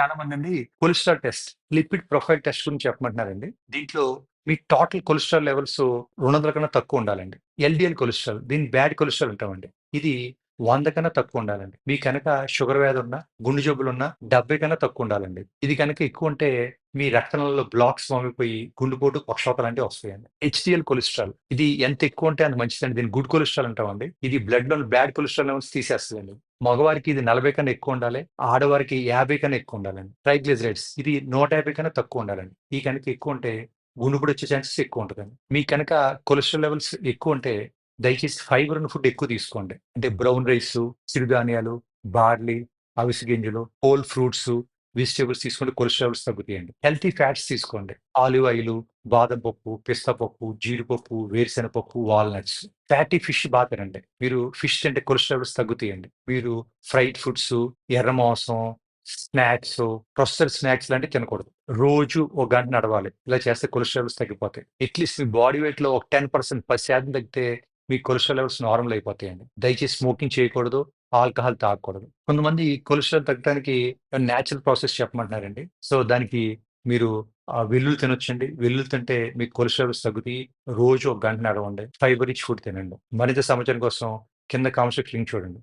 చాలా మంది అండి cholesterol test lipid profile test గురించి చెప్పమంటున్నారండి. దీంట్లో మీ టోటల్ కొలెస్ట్రాల్ లెవెల్స్ రెండు వందల కన్నా తక్కువ ఉండాలండి. ఎల్డిఎల్ కొలెస్ట్రాల్ దీన్ని బ్యాడ్ కొలెస్ట్రాల్ అంటామండి. ఇది వంద కన్నా తక్కువ ఉండాలండి. మీ కనుక షుగర్ వ్యాధి ఉన్నా గుండె జబ్బులు ఉన్నా డెబ్బై కన్నా తక్కువ ఉండాలండి. ఇది కనుక ఎక్కువ ఉంటే మీ రక్తంలో బ్లాక్స్ వంగిపోయి గుండెపోటు పక్షవాత లాంటివి వస్తాయండి. హెచ్డిఎల్ కొలెస్ట్రాల్ ఇది ఎంత ఎక్కువ ఉంటే అంత మంచిదండి. దీన్ని గుడ్ కొలెస్ట్రాల్ అంటామండి. ఇది బ్లడ్లో బ్యాడ్ కొలెస్ట్రాల్ లెవెల్స్ తీసేస్తుందండి. మగవారికి ఇది నలభై కన్నా ఎక్కువ ఉండాలి ఆడవారికి యాభై కన్నా ఎక్కువ ఉండాలండి. ట్రైగ్లిజరైడ్స్ ఇది నూట యాభై కన్నా తక్కువ ఉండాలండి. ఈ కనుక ఎక్కువ ఉంటే గుండెపోటు వచ్చే ఛాన్సెస్ ఎక్కువ ఉంటుందండి. మీ కనుక కొలెస్ట్రాల్ లెవెల్స్ ఎక్కువ ఉంటే దయచేసి ఫైబర్ ఉన్న ఫుడ్ ఎక్కువ తీసుకోండి. అంటే బ్రౌన్ రైస్ చిరుధాన్యాలు బార్లీ అవిసె గింజలు హోల్ ఫ్రూట్స్ వెజిటేబుల్స్ తీసుకోండి కొలెస్ట్రాల్స్ తగ్గుతాయండి. హెల్తీ ఫ్యాట్స్ తీసుకోండి. ఆలివ్ ఆయిల్ బాదం పప్పు పిస్తా పప్పు జీడిపప్పు వేరుశెనగపప్పు వాల్నట్స్ ఫ్యాటీ ఫిష్ బాగా తినండి. మీరు ఫిష్ తింటే కొలెస్ట్రాల్స్ తగ్గుతాయండి. మీరు ఫ్రైడ్ ఫుడ్స్ ఎర్ర మాంసం స్నాక్స్ ప్రొసెసర్ స్నాక్స్ లాంటివి తినకూడదు. రోజు ఒక గంట నడవాలి. ఇలా చేస్తే కొలెస్ట్రాల్స్ తగ్గిపోతాయి. అట్లీస్ట్ మీ బాడీ వెయిట్లో ఒక టెన్ పర్సెంట్ పది శాతం తగ్గితే మీ కొలెస్ట్రాల్ లెవెల్స్ నార్మల్ అయిపోతాయండి. దయచేసి స్మోకింగ్ చేయకూడదు. ఆల్కహాల్ తాగకూడదు. కొంతమంది కొలెస్ట్రాల్ తగ్గడానికి న్యాచురల్ ప్రాసెస్ చెప్పమంటున్నారండి. సో దానికి మీరు ఆ వెల్లుల్లి తినొచ్చండి. వెల్లుల్లి తింటే మీ కొలెస్ట్రాల్ తగ్గుతాయి. రోజు ఒక గంట నడవండి. ఫైబర్ రిచ్ ఫుడ్ తినండి. మరింత సమాచారం కోసం కింద కామెంట్స్ లింక్ చూడండి.